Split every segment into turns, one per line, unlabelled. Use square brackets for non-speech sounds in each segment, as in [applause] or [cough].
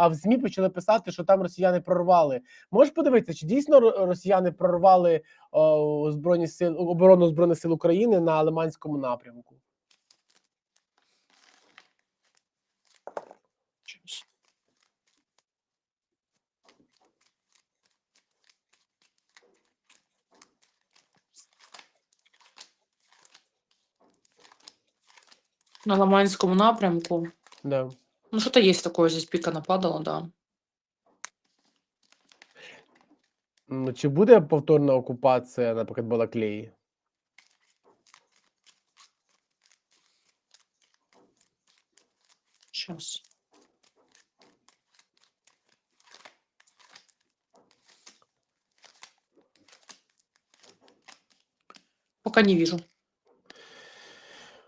а в ЗМІ почали писати, що там росіяни прорвали. Можеш подивитися, чи дійсно росіяни прорвали о, збройні сили оборону збройних сил України на Лиманському напрямку?
На Ломанському напрямку.
Да.
Ну, что-то есть такое, здесь пика нападала, да.
Ну, чи буде повторна окупація, наприклад, Балаклеї?
Сейчас. Пока не вижу.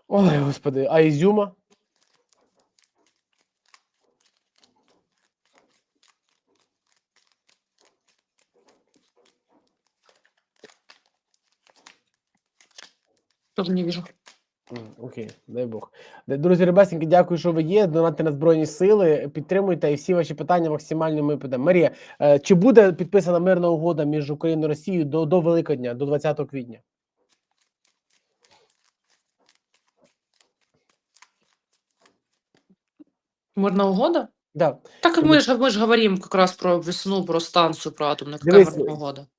Ой, господи, а Ізюма?
Тоже не вижу.
Окей, дай Бог. Друзі, ребесеньки, дякую, що ви є. Донатьте на Збройні Сили, підтримуйте і всі ваші питання максимально ми підемо. Марія, е, чи буде підписана мирна угода між Україною і Росією до, до Великодня, до 20 квітня?
Мирная угода?
Да.
Так ми
Тому-
мы же, мы же говорим как раз про весну, про станцию, про атомную. Какая
Дивись?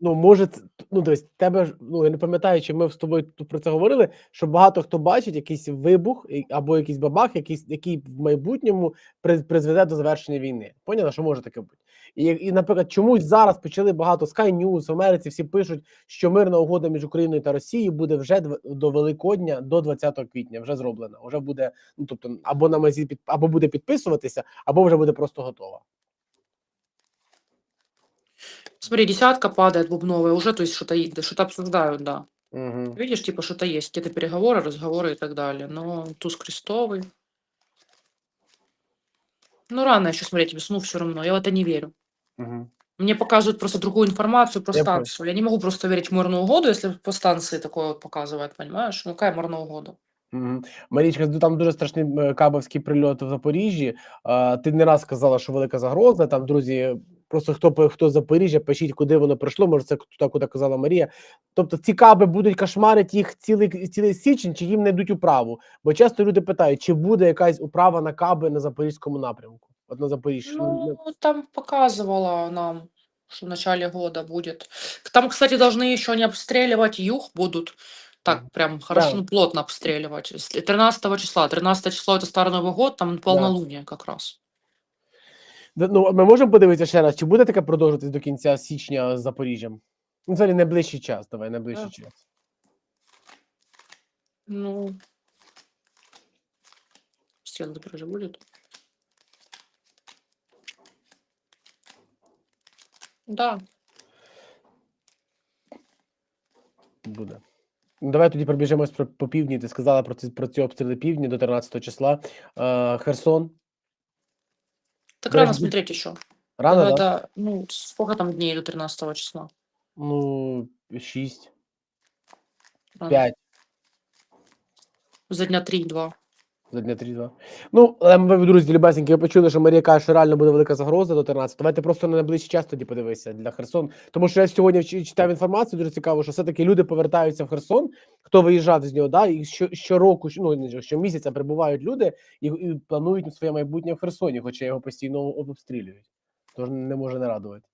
Ну, може, це- ну, дивись, тебе ж, ну, я не пам'ятаю, чи ми з тобою тут про це говорили, що багато хто бачить якийсь вибух і- або якийсь бабах, якийсь, який в майбутньому приз- призведе до завершення війни. Поняла, що може таке бути? І, і, наприклад, чомусь зараз почали багато Sky News в Америці, всі пишуть, що мирна угода між Україною та Росією буде вже дв- до Великодня, до 20 квітня, вже зроблена. Вже буде, ну тобто, або на мазі під, або буде підписуватися, або вже буде просто готова.
Смотри, десятка падает бубновая, уже, то есть что-то и- да, что-то обсуждают, да.
Угу.
Видишь, типа что-то есть, какие-то переговоры, разговоры и так далее. Но туз крестовый. Ну, рано еще смотреть весну все равно, я в это не верю.
Угу.
Мне показывают просто другую информацию про
Я понял.
станцию. Я не могу просто верить в мирную угоду, если по станции такое вот показывает, понимаешь? Ну, какая мирная угода?
Мгм. Марічка, ну, там дуже страшний е, кабовський прильот в Запоріжжі. Ти не раз сказала, що велика загроза. Там, друзі, просто хто пи- хто з Запоріжжя, пишіть, куди воно прийшло. Може, це туди, куди казала Марія. Тобто ці каби будуть кошмарити їх цілий цілий січень, чи їм не йдуть управу? Бо часто люди питають, чи буде якась управа на каби на запорізькому напрямку? От на Запоріжжі.
Ну, там показывала нам, что в начале года будет. Там, кстати, должны еще не обстреливать юг будут. Так,
Мгм.
прям хорошо,
Да.
ну, плотно обстреливать. Если 13 числа. 13 число это Старый Новый год, там полнолуние как раз.
Д- Ну, ми можемо подивитися ще раз, чи буде таке продовжуватись до кінця січня з Запоріжжям? Ну, взагалі, найближчий час. Давай, найближчий
Да.
час.
Ну, стрел Запорожья будет. Да,
Буде. Ну, Давай тоді пробіжимось про по півдні. Ти сказала про ці про ці обстріли півдні до 13 числа. Е, Херсон.
так рано смотреть еще.
Рано,
да,
да?
да, ну, сколько там дней до 13 числа?
Ну, 6,
Рано.
5,
За дня 3-2.
Дня 3-2. Ну, але ми, друзі, любесенькі, ви почули, що Марія каже, що реально буде велика загроза до 13. Давайте просто на найближчий час тоді подивися для Херсон. Тому що я сьогодні читав інформацію, дуже цікаво, що все-таки люди повертаються в Херсон, хто виїжджав з нього, да, і що, щороку, ну, не щомісяця прибувають люди і, і планують своє майбутнє в Херсоні, хоча його постійно об- обстрілюють. Тож не може не радувати.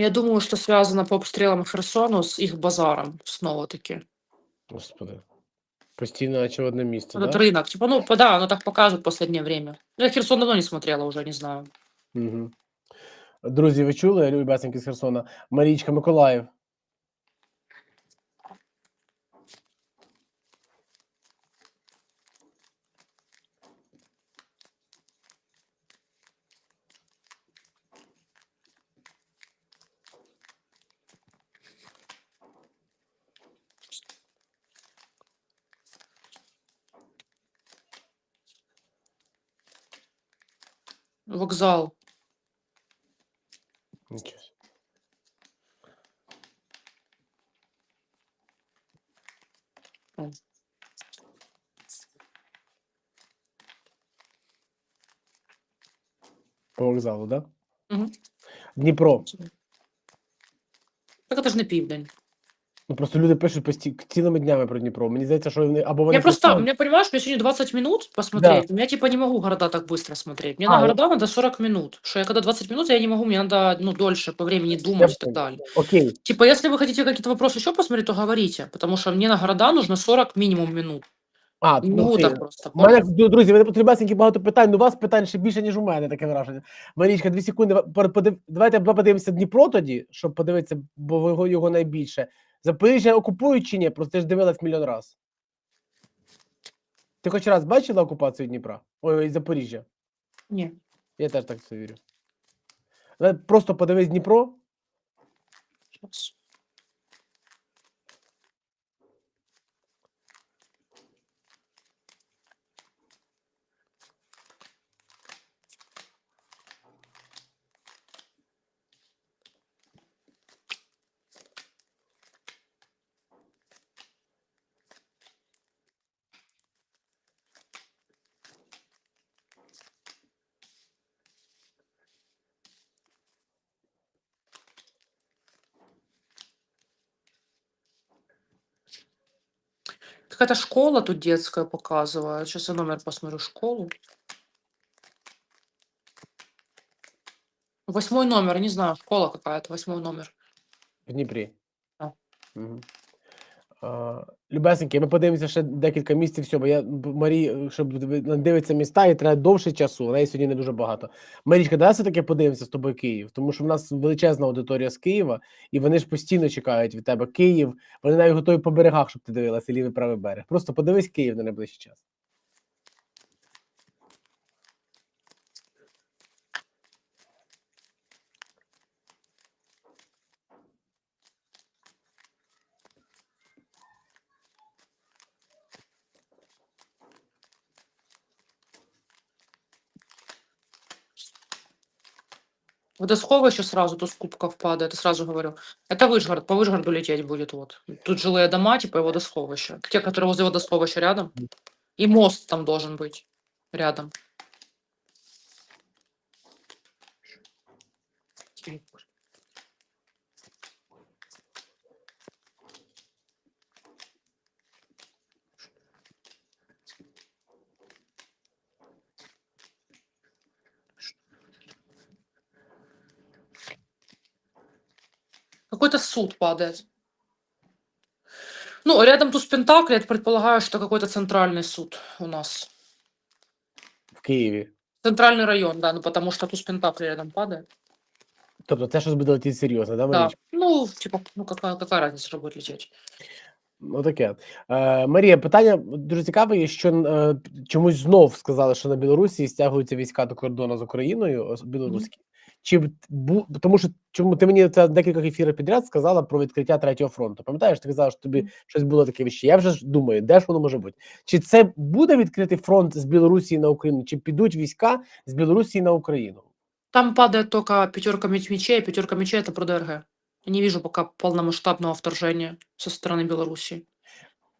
Я думаю, что связано по обстрелам Херсону с их базаром снова-таки.
Господи. Постійно, наче в одне місце.
Этот
Да?
рынок. Типа, ну, по- да, оно так показывает в последнее время. Ну, Я Херсон давно не смотрела уже, не знаю.
Угу. Друзі, ви чули, любесенькі з Херсона? Марічка Миколаїв.
Вокзал.
Нічого. собі.
М.
По вокзалу, так? Да?
Мгм.
Дніпро.
Так это ж не південь.
Ну просто люди пишуть пості... цілими днями про Дніпро. Мені здається, що вони або вони
Я просто,
постійно-
мне, понимаешь, мне сегодня 20 минут посмотреть. Я типа не могу города так быстро смотреть. Мне
А,
на
ну-
города надо 40 минут. Что я когда 20 минут, я не могу, мне надо ну, дольше по времени думать и так
понял.
далее.
Окей.
Типа, если вы хотите какие-то вопросы еще посмотреть, то говорите. Потому что мне на города нужно 40 минимум минут.
А,
Не
ну,
могу
окей.
так просто.
У мене,
понял?
ду- друзі, мене потрібесенькі багато питань. Ну, у вас питань ще більше, ніж у мене, таке враження. Марічка, дві секунди. пер- подив- Давайте ми подивимося Дніпро тоді, щоб подивитися, бо його, його найбільше. Запоріжжя окупують чи ні? Просто ти ж дивилась мільйон раз. Ти хоч раз бачила окупацію Дніпра? Ой, ой, Запоріжжя.
Ні.
Я теж так це вірю. Просто подивись Дніпро.
Щас. Какая-то школа тут детская показывает. Сейчас я номер посмотрю. Школу. Восьмой номер, не знаю, школа какая-то, восьмой номер.
В Дніпрі.
Так.
Угу. А, любесеньки, ми подивимося ще декілька місців. всього, бо я Марії, Марі, е, щоб дивитися міста, і треба довше часу. Неї сьогодні не дуже багато. Марічка, давай все-таки подивимося з тобою Київ, тому що в нас величезна аудиторія з Києва, і вони ж постійно чекають від тебе Київ. Вони навіть готові по берегах, щоб ти дивилася лівий правий берег. Просто подивись Київ на найближчий час.
Водосховище сразу, тут с кубков падает, я сразу говорю. Это Вышгород, по Вышгороду лететь будет, вот. Тут жилые дома, типа, и водосховище. Те, которые возле водосховища рядом.
Мгм.
И мост там должен быть рядом. Какой-то суд падает. Ну, рядом тут с Пентакли, я предполагаю, что какой-то центральный суд у нас.
В Києві.
Центральный район, да, ну потому что туз Пентакли рядом падает.
Тобто це щось буде летіти серйозно, да,
Да.
Марічка?
Ну, типа, ну какая, какая разница, что будет лететь?
Ну таке. Е, Марія, питання дуже цікаве, є, що е, чомусь знов сказали, що на Білорусі стягуються війська до кордону з Україною, ос- білоруські. Чи бу, тому що чому ти мені це декілька ефірів підряд сказала про відкриття третього фронту? Пам'ятаєш, ти казала, що тобі щось було таке віще. Я вже ж думаю, де ж воно може бути? Чи це буде відкритий фронт з Білорусі на Україну, чи підуть війська з Білорусі на Україну?
Там падает только пятерка меч- мечей, пятерка мечей это про ДРГ. Я не вижу пока полномасштабного вторжения со стороны Беларуси.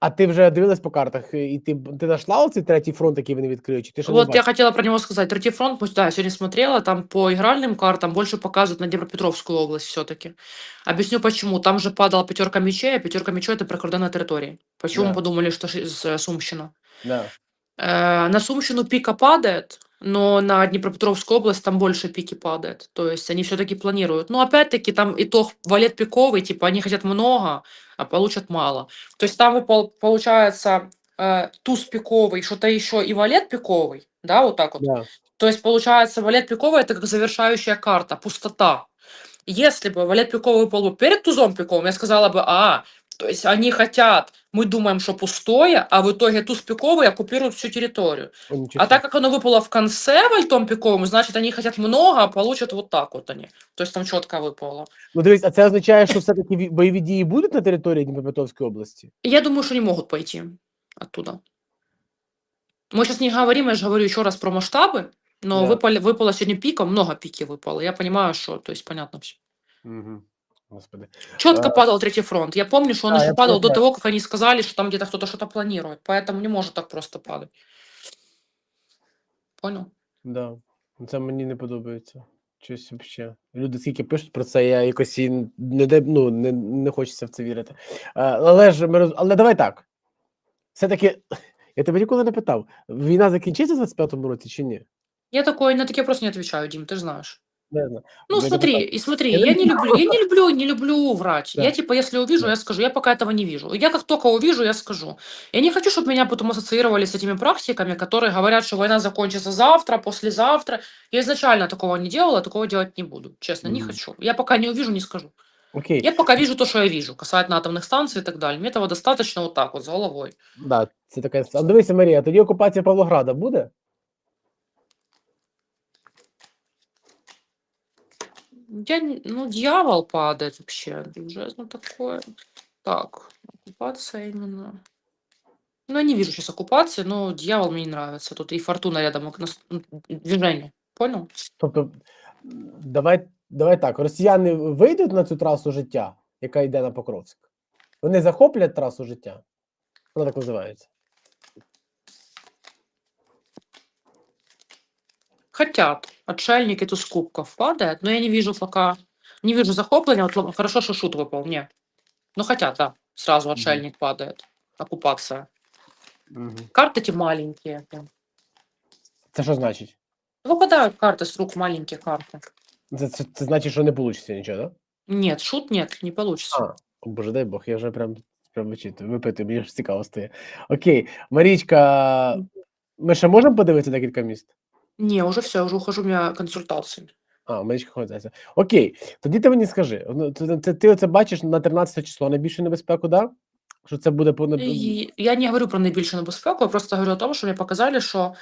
А ти вже дивилась по картах, і ти, ти знайшла оцей третій фронт, який вони відкриють? Чи ти ще не
Вот я
бачиш?
хотела про него сказать. Третий фронт, пусть, да, я сегодня смотрела, там по игральным картам больше показывают на Днепропетровскую область все-таки. Объясню почему. Там же падала пятерка мечей, а пятерка мечей это прикордонная территория. Почему
Да.
мы подумали, что ши- с- Сумщина?
Да.
Э, На Сумщину пика падает, но на Днепропетровскую область там больше пики падает. То есть они все-таки планируют. Но опять-таки там итог валет пиковый, типа они хотят много, а получат мало. То есть там выпал- получается э, туз пиковый, что-то еще и валет пиковый, да, вот так вот.
Да.
То есть получается валет пиковый это как завершающая карта, пустота. Если бы валет пиковый выпал бы перед тузом пиковым, я сказала бы, а, то есть они хотят, мы думаем, что пустое, а в итоге туз пиковый оккупирует всю территорию.
О, нічого
А так как оно выпало в конце вальтом пиковым, значит, они хотят много, а получат вот так вот они. То есть там четко выпало.
Ну, дивись, а це означає, що все-таки ві- бойові дії будуть на території Дніпропетровської області?
И я думаю, что не могут пойти оттуда. Мы сейчас не говорим, я же говорю еще раз про масштабы. Но
Да.
выпали, выпало сегодня пиком, много пики выпало. Я понимаю, что, то есть понятно все.
Угу. Господи.
Четко
А.
падал третий фронт. Я помню, что он
Да,
еще падал до того, как они сказали, что там где-то кто-то что-то планирует. Поэтому не может так просто падать. Понял?
Да. Це мені не подобається. Щось взагалі. Люди скільки пишуть про це, я якось і не, ну, не, не хочеться в це вірити. А, але ж ми роз... але давай так. Все-таки, я тебе ніколи не питав, війна закінчиться в 25-му році чи ні?
Я такой на такие просто не отвечаю, Дим, ты же знаешь.
Не знаю.
Ну,
Я тебе
смотри,
так.
и смотри,
Я
я
не
не люблю, я не [laughs] люблю, не люблю врать.
Да.
Я типа, если увижу,
Да.
я скажу. Я пока этого не вижу. Я как только увижу, я скажу. Я не хочу, чтобы меня потом ассоциировали с этими практиками, которые говорят, что война закончится завтра, послезавтра. Я изначально такого не делала, такого делать не буду. Честно, не
Мгм.
хочу. Я пока не увижу, не скажу.
Окей,
Я пока вижу то, что я вижу, касательно атомных станций и так далее. Мне этого достаточно вот так вот, с головой.
да, це така. А дивися, Марія, тоді окупація Павлограда буде?
Я, ну, дьявол падает вообще. Ну, такое. Так, оккупация именно. Ну, я не вижу сейчас оккупации, но дьявол мне не нравится. Тут и фортуна рядом, и нас- движение. Понял?
Тобто, давай, давай так: росіяни вийдуть на цю трасу життя, яка йде на Покровськ. Вони захоплять трасу життя. Вона так називається.
Хотят. Отшельник туз кубков падает, но я не вижу пока. Не вижу захопления. Вот л- хорошо, что шут выпал. Не. Ну, хотят, да. Сразу
Мгм.
отшельник падает. Оккупация.
Угу.
Карты эти маленькие. прям.
Це що значить?
Выпадают карты с рук, маленькие карты.
Це, це, це значить, що не вийде нічого, так?
Нет, шут нет, не получится.
А, о, боже, дай Бог, я вже прям, прям вичитую, випитую, мені ж цікаво стає. Окей, Марічка, ми ще можемо подивитися декілька міст?
Не, уже все, уже ухожу, у меня консультации.
А, Марічка ходиться. Окей, тоді ти мені скажи, ну, це, це, ти оце бачиш на 13 число найбільшу небезпеку, да? Що це буде по
И я не говорю про наибольшую небезпеку, я просто говорю о том, что мне показали, что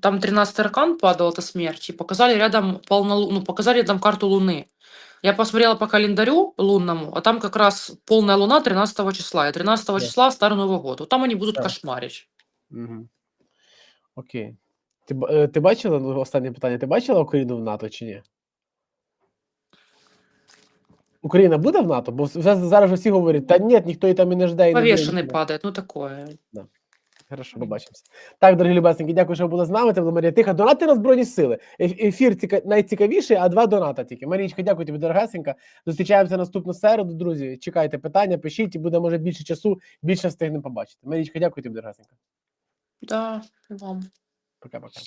там 13 аркан падал, это смерть, и показали рядом полнолу... ну, показали рядом карту Луны. Я посмотрела по календарю лунному, а там как раз полная луна 13 числа, и 13
Да.
числа Старый Новый год. Вот там они будут
Да.
кошмарить.
Угу. Окей. Ти, е, ти бачила, ну, останнє питання, ти бачила Україну в НАТО чи ні? Україна буде в НАТО? Бо вже зараз всі говорять, та ні, ніхто і там і не жде. І не буде
Повешенный
нічого».
падает, ну такое.
Хорошо, побачимося. Так, дорогі любесники, дякую, що ви були з нами. Це була Марія Тиха. Донати на Збройні Сили. Ефір ціка... найцікавіший, а два доната тільки. Марічка, дякую тобі, дорогесенька. Зустрічаємося наступну середу, друзі. Чекайте питання, пишіть, і буде може більше часу, більше встигнемо побачити. Марічка, дякую тобі, дорогесенька.
Да, и вам.
Пока-пока.